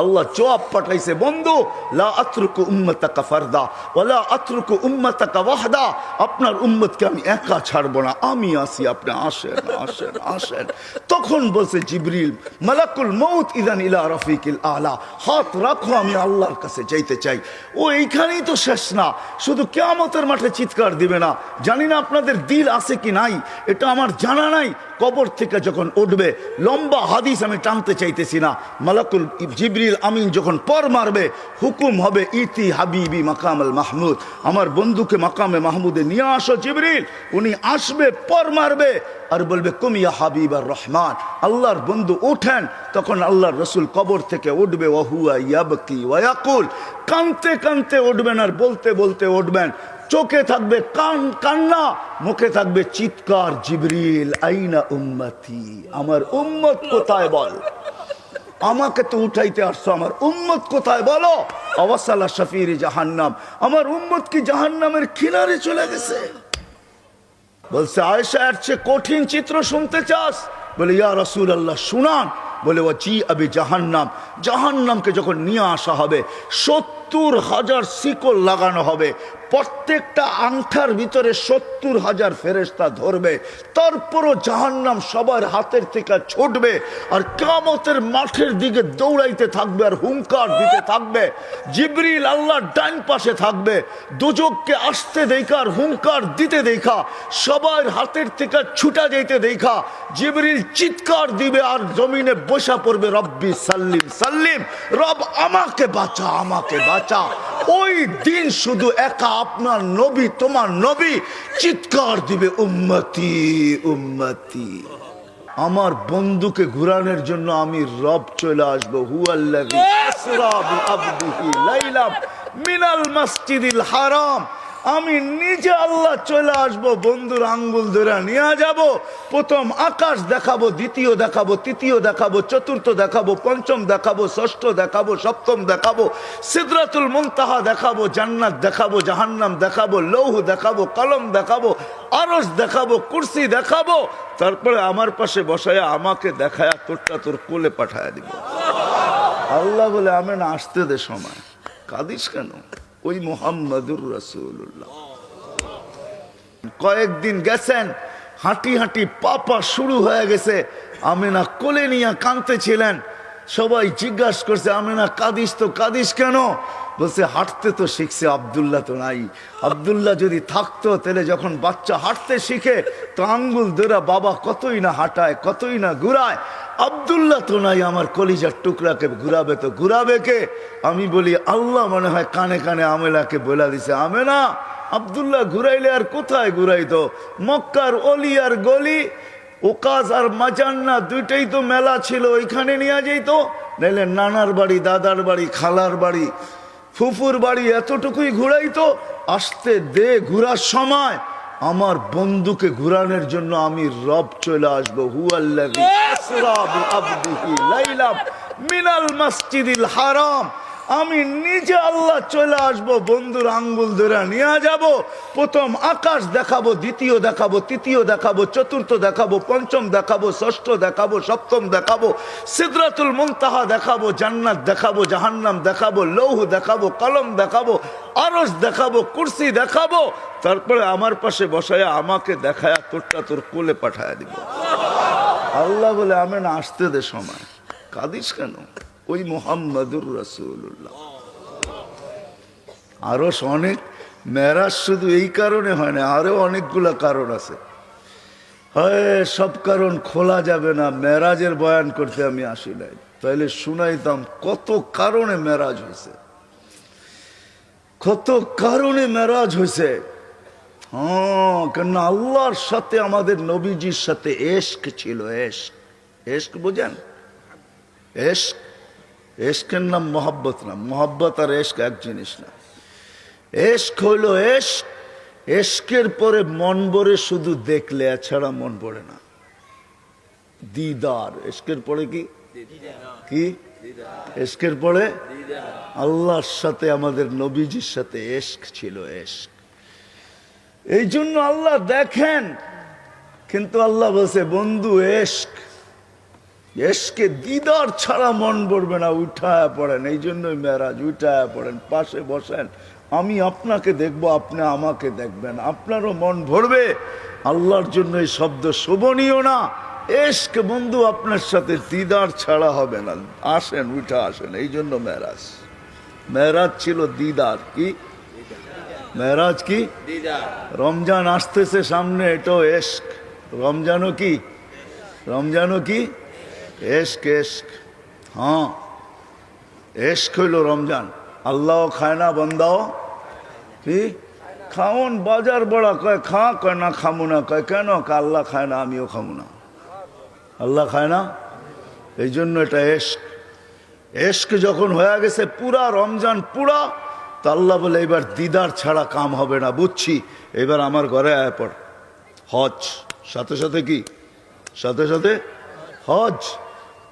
আল্লাহ জবাব পাঠাইছে, বন্ধু, লা আপনার উম্মতকে আমি একা ছাড়বো না, আমি আসি আপনি আসেন আসেন আসেন। তখন বলছে জিবরিল, মালাকুল মৌত ইদান ইলা রফিকিল আলা। হাত রাখো, আমি আল্লাহর কাছে যাইতে চাই। ও, এইখানেই তো শেষ না, শুধু কেয়ামতের মাঠে চিৎকার দিবে না। জানি না আপনাদের দিল আছে কি নাই, এটা আমার জানা নাই কবর থেকে যখন উঠবে, লম্বা হাদিস আমি টানতে চাইতেছি না। মালাকুল জিবরিল আমিন যখন পর মারবে, হুকুম হবে, ইতি হাবিবি মাকাম আল মাহমুদ। আমার বন্ধুকে মাকামে মাহমুদে নিয়ে আসো জিবরিল, উনি আসবে, পর মারবে, আর বলবে কুমিয়া হাবিব আর রহমান। আল্লাহর বন্ধু ওঠেন তখন আল্লাহর রসুল কবর থেকে উঠবে ওহুয়া ইয়াবকি ওয়াকুল কানতে কানতে উঠবেন আর বলতে বলতে উঠবেন চোখে থাকবে কান, কান্না, মুখে থাকবে চিৎকার, জিবরিল, আইনা উম্মতি? আমার উম্মত কোথায় বল? আমাকে তো উঠাইতে আসছো, আমার উম্মত কোথায় বলো? অবসাল্লা শফির জাহান্নাম। আমার উম্মত কি জাহান্নামের কিনারে চলে গেছে? বলছে আয়সা এর চেয়ে কঠিন চিত্র শুনতে চাস? বলে, ইয়া রসুল আল্লাহ শুনান। বলে ও জি আবি জাহান্নাম। জাহান্নামকে যখন নিয়ে আসা হবে, সত্তর হাজার শিকল লাগানো হবে, প্রত্যেকটা আংঠার ভিতরে সত্তর হাজার ফেরেস্তা ধরবে, তারপরও জাহান্নাম সবার হাতের থেকে ছুটবে আর কামতের মাঠের দিকে দৌড়াইতে থাকবে আর হুঙ্কার দিতে থাকবে। জিবরিল আল্লাহর ডাইন পাশে থাকবে, দুজককে আসতে দেখা আর হুঙ্কার দিতে দেখা, সবার হাতের থেকে ছুটা যেতে দেখা। জিবরিল চিৎকার দিবে আর জমিনে বসা পড়বে, রব্বি সাল্লিম সাল্লিম। রব আমাকে বাঁচা আমাকে বাঁচা। ওই দিন শুধু একা আপনার নবী, তোমার নবী চিৎকার দিবে, উম্মতি উম্মতি। আমার বন্ধুকে ঘুরানোর জন্য আমি রব চলে আসব। লাইলাম মিনাল মসজিদিল হারাম। আমি নিজে আল্লাহ চলে আসব, বন্ধুর আঙ্গুল ধরে নিয়ে যাব। প্রথম আকাশ দেখাবো, দ্বিতীয় দেখাবো, তৃতীয় দেখাবো, চতুর্থ দেখাবো, পঞ্চম দেখাবো, ষষ্ঠ দেখাবো, সপ্তম দেখাবো, সিদরাতুল মুনতাহা দেখাবো, জান্নাত দেখাবো, জাহান্নাম দেখাবো, লৌহ দেখাবো, কলম দেখাবো আরস দেখাবো, কুরসি দেখাবো। তারপরে আমার পাশে বসায় আমাকে দেখায় তোরটা তোর কোলে পাঠায় দিব। আল্লাহ বলে আমি না আসতে দে সময়। কাঁদিস কেন? ওই মোহাম্মদুর রসুল্লাহ কয়েকদিন গেছেন, হাঁটি হাঁটি পাপা শুরু হয়ে গেছে, আমিনা কোলে নিয়ে কাঁদতেছিলেন। সবাই জিজ্ঞাসা করছে, আমিনা কাঁদিস তো কাদিস কেন? বলছে, হাঁটতে তো শিখছে আবদুল্লাহ তো নাই। আবদুল্লাহ যদি থাকতো, তাহলে যখন বাচ্চা হাঁটতে শিখে, তো আঙ্গুল ধরা বাবা কতই না হাঁটায়, কতই না ঘুরায়। আবদুল্লাহ তো নাই, আমার কলিজার টুকরাকে ঘুরাবে তো ঘুরাবে কে? আমি বলি, আল্লাহ মনে হয় কানে কানে আমেলাকে বলে দিছে, আমেনা, আবদুল্লাহ ঘুরাইলে আর কোথায় ঘুরাইতো? মক্কার অলি আর গলি ওকাজ আর মাজান্না দুইটাই তো মেলা ছিল, ওইখানে নিয়ে যাইতো। নাইলে নানার বাড়ি, দাদার বাড়ি, খালার বাড়ি ফুফুর বাড়ি এতটুকুই ঘুরাইতো আসতে দে ঘুরার সময়। আমার বন্ধুকে ঘুরানোর জন্য আমি রব চলে আসব। হুয়াল্লা মিনাল মসজিদিল হারাম। আমি নিজে আল্লাহ চলে আসব, বন্ধুর আঙ্গুল ধরে নিয়ে যাব। প্রথম আকাশ দেখাবো, দ্বিতীয় দেখাবো, তৃতীয় দেখাবো, চতুর্থ দেখাবো, পঞ্চম দেখাবো, ষষ্ঠ দেখাবো, সপ্তম দেখাবো, সিদরাতুল মুনতাহা দেখাবো, জান্নাত দেখাবো, জাহান্নাম দেখাবো, লৌহ দেখাবো, কলম দেখাবো আরস দেখাবো, কুরসি দেখাবো। তারপরে আমার পাশে বসায় আমাকে দেখায় তোরটা তোর কোলে পাঠায় দিব। আল্লাহ বলে আমি না আসতে দে সময়। কাঁদিস কেন? ওই মোহাম্মদুর রসুল্লাহ আরও অনেক মেরাজ শুধু এই কারণে হয় না, আরও অনেকগুলা কারণ আছে। হয়, সব কারণ খোলা যাবে না, মেরাজের বয়ান করতে আমি আসি নাই। তাহলে শুনাইতাম কত কারণে মেরাজ হয়েছে কত কারণে মেরাজ হয়েছে হ্যাঁ কেন আল্লাহর সাথে আমাদের নবীজির সাথে এশক ছিল, এশক। এশক বোঝেন? এশক। এশকের নাম মোহাব্বত না মোহাব্বত আর এশক এক জিনিস না। এশক হইল এশক এশকের পরে মন ভরে শুধু দেখলে এছাড়া মন পড়ে না। দিদার এশকের পরে কি? কি? এশকের পরে? আল্লাহর সাথে আমাদের নবীজির সাথে এশক ছিল এশক। এই জন্য আল্লাহ দেখেন কিন্তু আল্লাহ বলছে বন্ধু এশক এসকে দিদার ছাড়া মন ভরবে না উঠায় পড়েন। এই জন্যই মেরাজ উঠায় পড়েন পাশে বসেন। আমি আপনাকে দেখব আপনি আমাকে দেখবেন। আপনারও মন ভরবে। আল্লাহর জন্য এই শব্দ শোভনীয় না। এসকে বন্ধু আপনার সাথে দিদার ছাড়া হবে না। আসেন উঠে আসেন। এই জন্য মেরাজ মেরাজ ছিল দিদার কি? মেরাজ কি? রমজান আসতেছে সামনে এটাও এশক রমজানও কি? রমজানও কি? এশক এশক হ্যাঁ। এশক হইল রমজান। আল্লাহ খায় না, বন্দাও? কি? খাওন, বাজার বড়া কয়, খা, কয়, না খামু না কয়, কেন? আল্লাহ খায় না, আমিও খামু না। আল্লাহ খায় না? এই জন্য এটা এশক এশক যখন হয়ে গেছে পুরা রমজান পুরা, তো আল্লাহ বলে এবার দিদার ছাড়া কাম হবে না, বুঝছি। এবার আমার ঘরে আয় পড়। হজ। সাথে সাথে কি? সাথে সাথে হজ।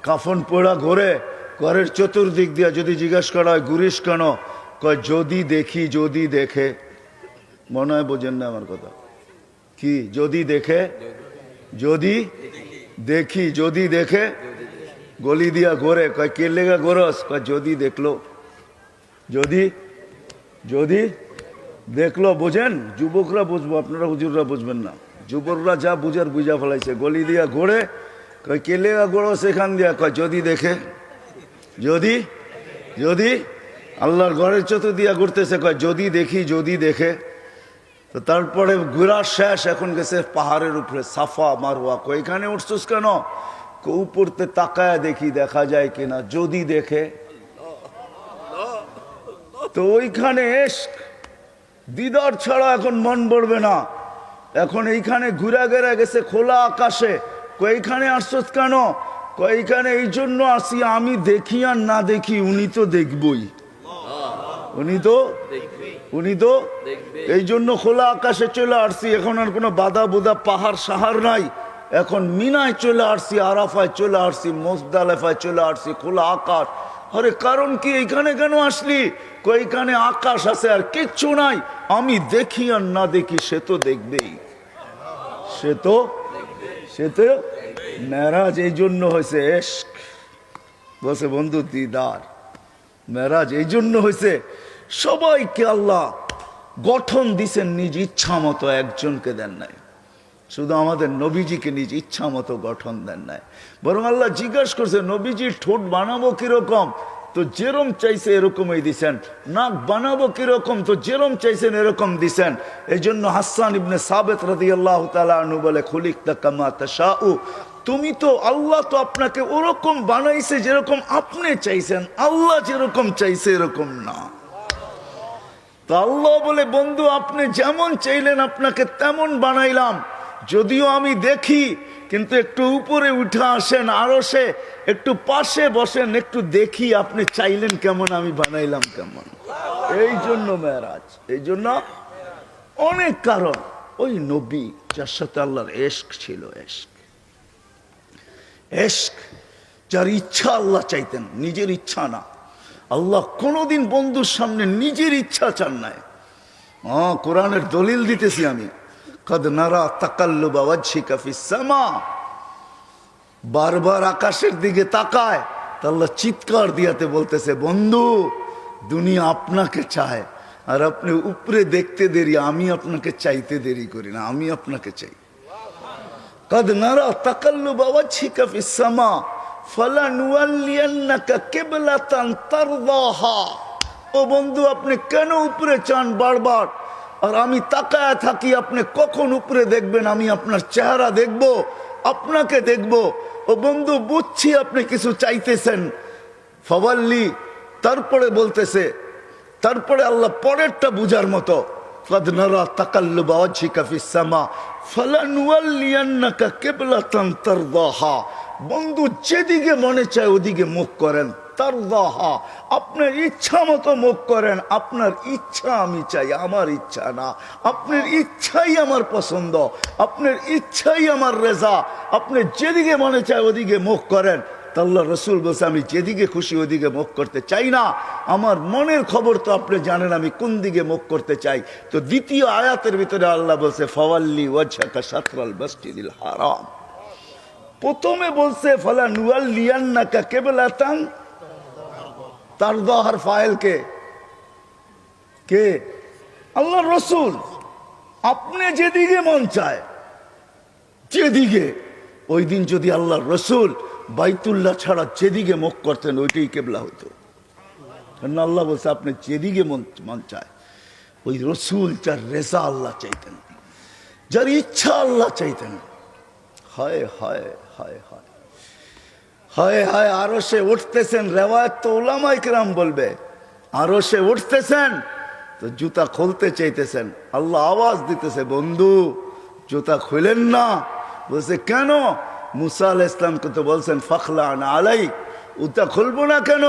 কাফন পোড়া ঘরে, ঘরের চতুর্দিক দিয়া যদি জিজ্ঞেস করা হয় ঘুরিস কেন? কয়, যদি দেখি, যদি দেখে। মনে হয় বোঝেন না আমার কথা। কি? যদি দেখে? যদি দেখি, যদি দেখে? গলি দিয়া ঘোরে। কয় কে লেগা গোরস কয়, যদি দেখল। যদি যদি দেখল, বোঝেন? যুবকরা বুঝব, আপনারা হুজুররা বুঝবেন না। যুবকরা যা বুঝার বুঝা ফেলাইছে। গলি দিয়া ঘোরে কয় কে লেগা গোড়ো সেখান দিয়া? কয়, যদি দেখে। যদি? যদি? আল্লাহর ঘরের চতুর দিয়া ঘুরতেছে, কয়, যদি দেখি, যদি দেখে। তো তারপরে ঘোরার শেষ, এখন গেছে পাহাড়ের উপরে, সাফা মারোয়া কইখানে উঠছিস কেন? উপরতে তাকায় দেখি, দেখা যায় কিনা, যদি দেখে। তো ওইখানে দিদার ছাড়া এখন মন পড়বে না। এখন এইখানে ঘুরা গেরা গেছে খোলা আকাশে। কইখানে আসছস কেন? কইখানে এই জন্য আসি, আমি দেখি আর না দেখি, উনি তো দেখবই। উনি তো উনি তো এই জন্য খোলা আকাশে চলে আসছি, এখন আর কোনো বাধা বুদা পাহাড় সাহার নাই। এখন মিনায় চলে আসছি, আরাফায় চলে আসছি মোসদালেফায় চলে আসছি, খোলা আকাশ। আরে কারণ কি, এইখানে কেন আসলি? কইখানে আকাশ আছে আর কিচ্ছু নাই। আমি দেখি আর না দেখি, সে তো দেখবেই। সে তো সে তো মেরাজ এই জন্য হয়েছে এশক। বসে বন্ধু, দিদার, মেরাজ এই জন্য হয়েছে, সবাইকে আল্লাহ গঠন দিছেন নিজ ইচ্ছা মতো, একজনকে দেন নাই। শুধু আমাদের নবীজিকে নিজ ইচ্ছা মতো গঠন দেন নাই। বরং আল্লাহ জিজ্ঞাসা করছে, নবীজির ঠোঁট বানাবো কীরকম? তো যেরম চাইছে এরকম এরকমই দিছেন। নাক বানাবো কীরকম, তো যেরম চাইছেন এরকম দিছেন। এই জন্য হাসান ইবনে সাবেত রাদি আল্লাহ তালু বলে খুলিক তাকামা তুমি তো আল্লাহ তো আপনাকে ওরকম বানাইছে যেরকম আপনি চাইছেন। আল্লাহ যেরকম চাইছে এরকম না। তো আল্লাহ বলে, বন্ধু, আপনি যেমন চাইলেন, আপনাকে তেমন বানাইলাম। যদিও আমি দেখি কিন্তু একটু উপরে উঠে আসেন, আরও সে একটু পাশে বসেন, একটু দেখি আপনি চাইলেন কেমন, আমি বানাইলাম কেমন। এই জন্য মেয়েরাজ, এই জন্য অনেক কারণ। ওই নবী, যার সাথে আল্লাহর এশক ছিল, এশক। এশক, যার ইচ্ছা আল্লাহ চাইতেন, নিজের ইচ্ছা না। আল্লাহ কোনোদিন বন্ধুর সামনে নিজের ইচ্ছা চান নাই। কোরআনের দলিল দিতেছি আমি। বারবার আকাশের দিকে তাকায়, তা আল্লাহ চিৎকার দিয়াতে বলতেছে, বন্ধু, দুনিয়া আপনাকে চায়, আর আপনি উপরে দেখতে দেরি, আমি আপনাকে চাইতে দেরি করি না, আমি আপনাকে চাই। কদ নারা তাকাল্লু বাবাজি কাফি সামা ও বন্ধু, আপনি কেন উপরে চান বারবার? আর আমি তাকায় থাকি, আপনি কখন উপরে দেখবেন, আমি আপনার চেহারা দেখব, আপনাকে দেখব। ও বন্ধু, বুঝছি আপনি কিছু চাইতেছেন। ফবাল্লি তারপরে বলতেছে, তারপরে আল্লাহ পরেরটা বুঝার মতো বন্ধু, যেদিকে মনে চায় ওদিকে মুখ করেন। তার দাহা আপনার ইচ্ছা মতো মুখ করেন, আপনার ইচ্ছা আমি চাই, আমার ইচ্ছা না। আপনার ইচ্ছাই আমার পছন্দ, আপনার ইচ্ছাই আমার রেজা। আপনি যেদিকে মনে চায় ওদিকে মুখ করেন। তাল্লা রসুল বলছে, আমি যেদিকে খুশি ওদিকে মুখ করতে চাই না। আমার মনের খবর তো আপনি জানেন, আমি কোন দিকে মুখ করতে চাই। তো দ্বিতীয় আয়াতের ভিতরে আল্লাহ বলছে, ফওয়াল্লি ওয়াজহাকা সাতরাল মসজিদিল হারাম। প্রথমে বলছে, ফলা নুয়াল লিয়ান না কেবলাতান তার দহার ফাইল কে? কে? আল্লাহ রসুল। আপনি যেদিকে মন চায়, যেদিকে। ওই দিন যদি আল্লাহ রসুল বাইতুল্লাহ ছাড়া যেদিকে মুখ করতেন, ওইটাই কেবলা হইতো। আল্লাহ বলছে, আপনি যেদিকে মন মন চায়, ওই রসুল যার রেজা আল্লাহ চাইতেন। যার ইচ্ছা আল্লাহ চাইতেন। হায় হায় হায় হায় হায়, আরও সে উঠতেছেন। রেওয়ায়ত তো ওলামাই কিরাম বলবে। আরও সে উঠতেছেন, তো জুতা খুলতে চাইতেছেন। আল্লাহ আওয়াজ দিতেছে, বন্ধু, জুতা খুলেন না। বলছে, কেন? মুসা আল ইসলামকে তো বলছেন ফখলা না আলাই উতা খুলবো না কেন?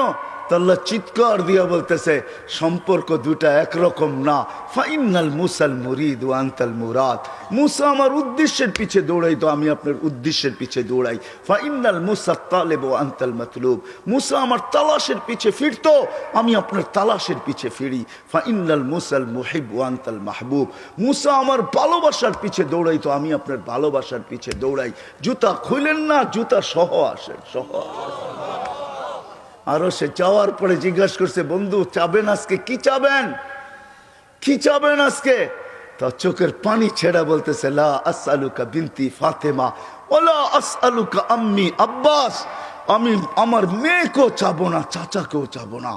তো আল্লাহ চিৎকার দিয়া বলতেছে, সম্পর্ক দুটা একরকম না। ফাইনাল মুসাল মুরিদ ও আন্তাল মুরাদ। মুসা আমার উদ্দেশ্যের পিছে দৌড়াই তো আমি আপনার উদ্দেশ্যের পিছে দৌড়াই। ফাইনাল মুসা তালেব আন্তাল মতলুব। মুসা আমার তালাশের পিছে ফিরতো, আমি আপনার তালাশের পিছে ফিরি। ফাইনাল মুসাল মুহিব ও আন্তাল মাহবুব। মুসা আমার ভালোবাসার পিছে দৌড়াই তো আমি আপনার ভালোবাসার পিছে দৌড়াই। জুতা খুলেন না, জুতা সহ আসেন সহ আসেন। আরও সে চাওয়ার পরে জিজ্ঞাসা করছে, বন্ধু, চাবেন আজকে? কি চাবেন? কি চাবেন আজকে? তা চোখের পানি ছেড়া বলতেছে, লা আসআলুকা বিনতি ফাতেমা ওলা আসআলুকা আম্মি আব্বাস। আমি, আমার মেয়েকেও চাবো না, চাচাকেও চাবো না।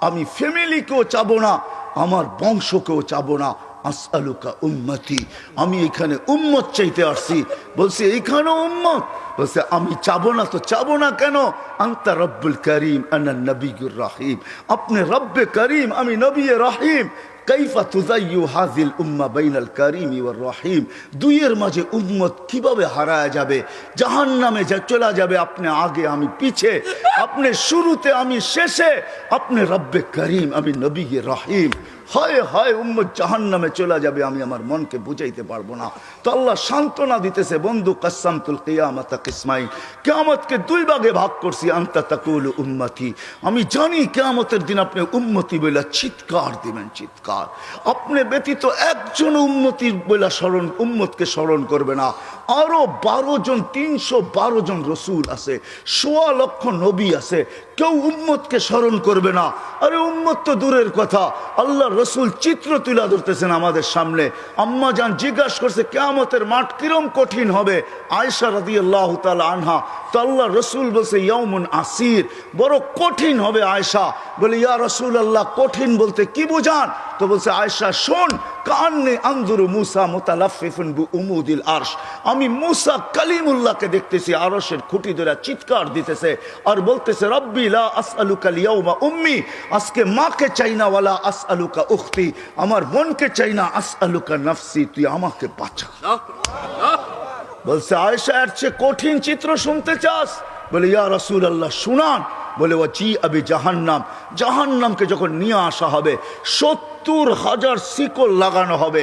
আমি ফ্যামিলিকেও চাবো না, আমার বংশকেও চাবো না। আসআলুকা উম্মতি, আমি এখানে উম্মত চাইতে আসছি। বলছি এইখানেও উম্মত? বলছে, আমি চাবো না তো চাবো না কেন? আন্তা রব্বুল করিম, আনা নবীগুর রাহিম। আপনি রব্বে করিম, আমি নবী রাহিম। কাইফা তুজাইয়ু হাজিল উম্মা বাইনাল দুইয়ের মাঝে উম্মত কীভাবে হারায় যাবে? জাহান নামে যা চলা যাবে, আপনি আগে আমি পিছে, আপনি শুরুতে আমি শেষে, আপনি রব্বে করিম, আমি হয় হয়, উম্মত জাহান নামে চলে যাবে, আমি আমার মনকে বুঝাইতে পারব না। তো আল্লাহ সান্ত্বনা দিতেছে, বন্ধু কাসামতুল কিয়ামত কিসমাই কেয়ামতকে দুই ভাগে ভাগ করছি, আন্তা তাকুল উম্মতি। আমি জানি কেয়ামতের দিন আপনি উম্মতি বলে চিৎকার দিবেন, চিৎকার। আপনি ব্যতীত একজন উন্নতির বেলা স্মরণ উম্মতকে স্মরণ করবে না। আরও বারো জন, তিনশো বারো জন রসুল আছে সোয়া লক্ষ নবী আছে। কেউ উম্মতকে স্মরণ করবে না। আরে উম্মত তো দূরের কথা। আল্লাহ রসুল চিত্র তুলে ধরতেছেন আমাদের সামনে। আম্মা যান জিজ্ঞাসা করছে, কেয়ামতের মাঠ কিরম কঠিন হবে? আয়সা রাদি আল্লাহ তাল আনহা, তো আল্লাহ রসুল বলছে ইয়মুন আসির। বড় কঠিন হবে আয়সা বলে, ইয়া রসুল আল্লাহ কঠিন বলতে কি বোঝান? তো বলছে আয়সা শোন কান্নে আন্দুরু মুসা মোতালাফিফুন বু উমুদিল আমি মুসা কালিমুল্লাহকে দেখতেছি, আরশের খুঁটি ধরে চিৎকার দিতেছে আর বলতেছে আসআলুকা লিয়াউমা উম্মি, আজকে মাকে চাই না, ওয়ালা আসআলুকা উখতি, আমার বোনকে চাই না, আসআলুকা নাফসি, তুই আমাকে বাঁচা। বলছে আয়সা এর চেয়ে কঠিন চিত্র শুনতে চাস? বলে, ইয়া রসুল আল্লাহ শুনান। বলে ও জি আবি জাহান্নাম জাহান্নামকে যখন নিয়ে আসা হবে সত্তর হাজার শিকল লাগানো হবে।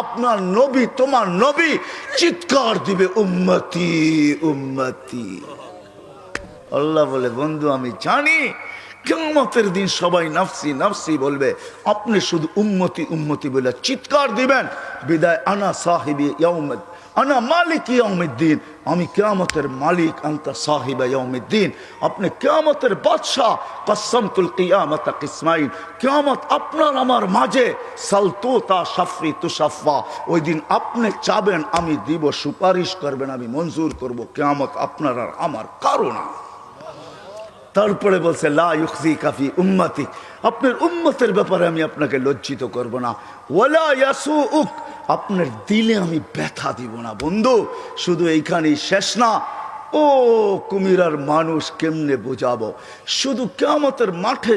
আপনার নবী, তোমার নবী চিৎকার দিবে, উম্মতি উম্মতি। আল্লাহ বলে, বন্ধু, আমি জানি কেমতের দিন সবাই নাফসি নাফসি বলবে, আপনি শুধু উন্মতি উন্মতি বলে চিৎকার দিবেন। বিদায়, আনা সাহিবি ইয়াউমদ। আনা মালিক ইয়মিদ্দিন আমি কেয়ামতের মালিক, আন্তা সাহিব ইয়মিদ্দিন আপনি কেয়ামতের বাদশাহ কসমতুল কিয়ামত কিসমাইল কেয়ামত আপনার আমার মাঝে। সালতোতা সাফরি তুসাফা ওই দিন আপনি চাবেন, আমি দিব, সুপারিশ করবেন, আমি মঞ্জুর করব। কেয়ামত আপনার আর আমার কারণ তারপরে বলছে, লা ইউখজি কাফি উম্মাতি আপনার উম্মতের ব্যাপারে আমি আপনাকে লজ্জিত করব না। ওলা ইয়াসু উক আপনার দিলে আমি ব্যথা দিব না, বন্ধু। শুধু এইখানেই শেষ না, ও কুমিরার মানুষ কেমনে বোঝাবো? শুধু কেমতের মাঠে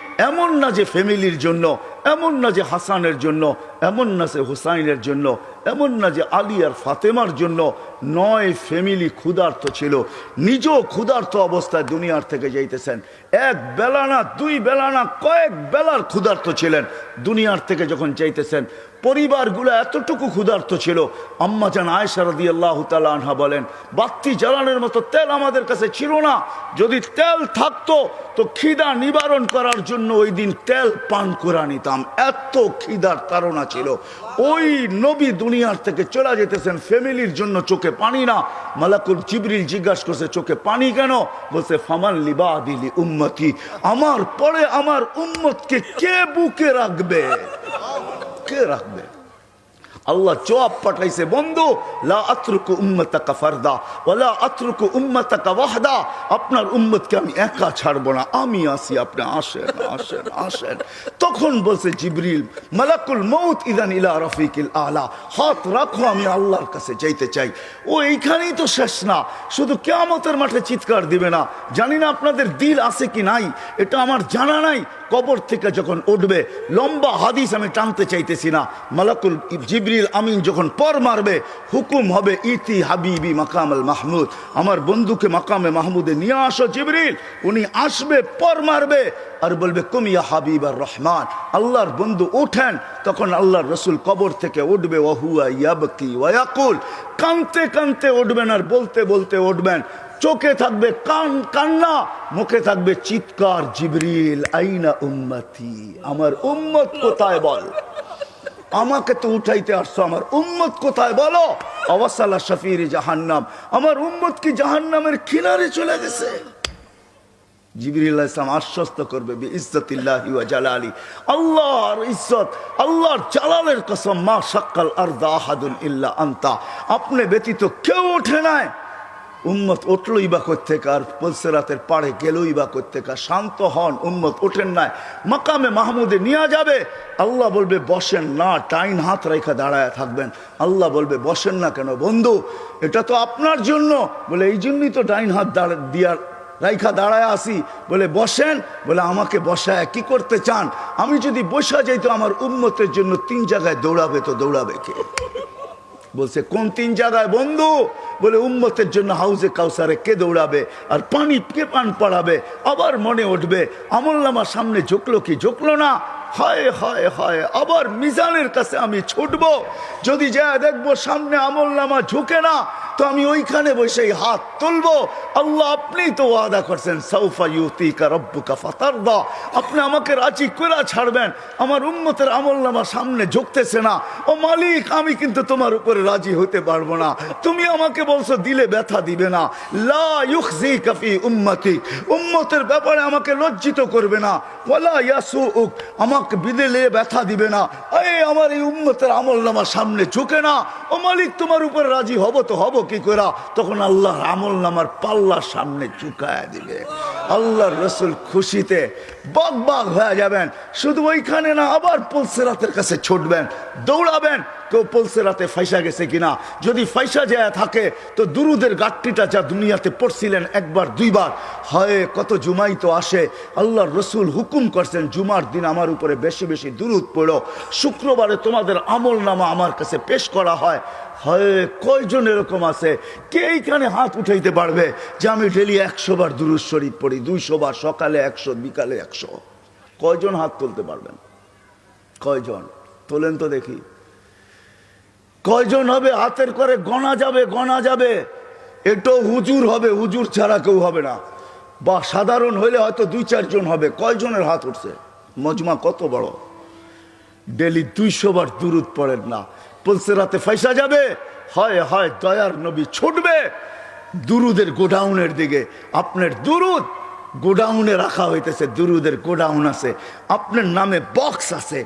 এমন না যে ফ্যামিলির জন্য, এমন না যে হাসানের জন্য, এমন না যে হুসাইনের জন্য, এমন না যে আলী আর ফাতেমার জন্য, নয় ফ্যামিলি ক্ষুধার্ত ছিল। নিজ ক্ষুধার্ত অবস্থায় দুনিয়ার থেকে যাইতেছেন। এক বেলা না, দুই বেলা না, কয়েক বেলার ক্ষুধার্ত ছিলেন। দুনিয়ার থেকে যখন চাইতেছেন পরিবারগুলো এতটুকু ক্ষুধার্ত ছিল। আম্মা জান আয়সারদি আল্লাহ আনহা বলেন, বাত্তি জ্বালানোর মতো তেল আমাদের কাছে ছিল না। যদি তেল থাকতো, তো খিদা নিবারণ করার জন্য ওই দিন তেল পান করা নিতাম। এত খিদার তারা ছিল। ওই নবী দুনিয়ার থেকে চলে যেতেছেন, ফ্যামিলির জন্য চোখে পানি না। মালাকুল জিবরিল জিজ্ঞাসা করছে, চোখে পানি কেন? বলছে, ফামান লিবা দিলি উম্মতি। আমার পরে আমার উম্মতকে কে বুকে রাখবে? কে রাখবে? আল্লাহ জবাব পাঠাইছে, বন্ধু, লা আতরুকু উম্মতাকা ফারদা ওয়ালা আতরুকু উম্মতাকা ওয়াহদা। আপনার উম্মতকে আমি একা ছাড়বো না, আমি আসি আপনি আসেন আসেন আসেন। তখন বলছে জিবরিল, মালাকুল মৌত ইদান ইলা রফিকিল আলা। হাত রাখো, আমি আল্লাহর কাছে যাইতে চাই। ও, এইখানেই তো শেষ না, শুধু কেয়ামতের মাঠে চিৎকার দিবে না। জানি না আপনাদের দিল আছে কি নাই, এটা আমার জানা নাই কবর থেকে যখন উঠবে, লম্বা হাদিস আমি টানতে চাইতেছি না। মালাকুল জিবরিল আমিন যখন পর মারবে, হুকুম হবে, ইতি হাবিবি মাকাম আল মাহমুদ। আমার বন্ধুকে মাকামে মাহমুদে নিয়ে আসো জিবরিল, উনি আসবে, পর মারবে, আর বলবে কুমিয়া হাবিব আর রহমান। আল্লাহর বন্ধু ওঠেন তখন আল্লাহর রসুল কবর থেকে উঠবে ওহুয়া ইয়াবকি ওয়াকুল কানতে কানতে উঠবেন আর বলতে বলতে উঠবেন চোখে থাকবে কান, কান্না, মুখে থাকবে চিৎকার, জিবরিল, আইনা উম্মতি? আমার উম্মত কোথায় বল? আমাকে তো উঠাইতে আসছো, আমার উম্মত কোথায় বলো? অবসাল্লা শফির জাহান্নাম। আমার উম্মত কি জাহান্নামের কিনারে চলে গেছে? আশ্বস্ত করবে আল্লাহর আল্লাহর কসম, মা ইল্লা আন্তা। আপনি ব্যতীত কেউ ওঠে নাই। উম্মত উঠলই বা কোথেকে আর পলসেরাতের পাড়ে গেলই বা কোথেকে শান্ত হন, উম্মত ওঠেন নাই। মাকামে মাহমুদে নিয়ে যাবে। আল্লাহ বলবে, বসেন না টাইন হাত রেখা দাঁড়ায় থাকবেন। আল্লাহ বলবে, বসেন না কেন বন্ধু? এটা তো আপনার জন্য। বলে, এই জন্যই তো ডাইন হাত দাঁড়া দিয়ার রাইখা দাঁড়ায় আসি বলে, বসেন। বলে, আমাকে বসায় কি করতে চান? আমি যদি বসা যাই তো আমার উন্মতের জন্য তিন জায়গায় দৌড়াবে তো দৌড়াবে কে? বলছে, কোন তিন জায়গায় বন্ধু? বলে, উম্মতের জন্য হাউজে কাউসারে কে দৌড়াবে আর পানি কে পান পড়াবে? আবার মনে উঠবে, আমল্লামার সামনে ঝুঁকলো কি ঝুঁকলো না? হায় হায় হায়, আবার মিজানের কাছে আমি ছুটবো। যদি যা দেখব সামনে আমল্লামা ঝুঁকে না তো আমি ওইখানে বসে হাত তুলবো। আল্লাহ আপনি তো ওয়াদা করছেন সৌফা ইউতিকা আপনি আমাকে রাজি করে ছাড়বেন। আমার উন্মতের আমলনামা সামনে ঝুঁকতেছে না। ও মালিক, আমি কিন্তু তোমার উপরে রাজি হতে পারব না। তুমি আমাকে বলছো, দিলে ব্যথা দিবে না। লা উম্মতি। উম্মতের ব্যাপারে আমাকে লজ্জিত করবে না। ওয়ালা ইয়াসুউক, আমাকে বিদেলে ব্যথা দিবে না। এই আমার এই উম্মতের আমলনামা সামনে ঝুঁকে না। ও মালিক, তোমার উপরে রাজি হব তো হব। কি করে তখন আল্লাহর আমল নামার পাল্লার সামনে চুকায় দিবে। আল্লাহর রসুল খুশিতে বাগ বাগ হয়ে যাবেন। শুধু ওইখানে না, আবার পলসেরাতের কাছে ছুটবেন, দৌড়াবেন। কেউ পলসেরাতে ফাইসা গেছে কিনা? যদি ফাইসা যায় থাকে, তো দুরুদের গাঠটিটা যা দুনিয়াতে পড়ছিলেন একবার, দুইবার, হয়, কত জুমাই তো আসে। আল্লাহর রসুল হুকুম করছেন, জুমার দিন আমার উপরে বেশি বেশি দুরুদ পড়ো। শুক্রবারে তোমাদের আমল নামা আমার কাছে পেশ করা হয়। হয়, কয়জন এরকম আছে? কে এইখানে হাত উঠাইতে পারবে? যে আমি ডেলি একশো বার দুরুজ শরীফ পড়ি, দুইশো বার, সকালে একশো, বিকালে একশো। কয়জন হাত তুলতে পারবেন? কয়জন? তোলেন তো দেখি। কয়জন হবে? হাতের করে গণা যাবে গণা যাবে। এটাও হুজুর হবে, হুজুর ছাড়া কেউ হবে না। বা সাধারণ হইলে হয়তো দুই, চারজন হবে। কয়জনের হাত উঠছে? মজমা কত বড়? ডেলি দুইশো বার দুরুদ পড়েন না। পলসে রাতে ফাইসা যাবে। হয় হয়, দয়ার নবী ছুটবে। দুরুদের গোডাউনের দিকে। আপনার দুরুদ গোডাউনে রাখা হইতেছে, দুরুদের গোডাউন আছে। আপনার নামে বক্স আছে।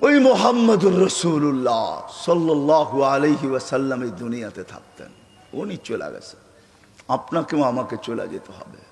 ওই মোহাম্মদুর রসুল্লাহ সাল্লু আলহি ওয়াসাল্লাম এই দুনিয়াতে থাকতেন। উনি চলে গেছে। আপনাকেও আমাকে চলে যেতে হবে।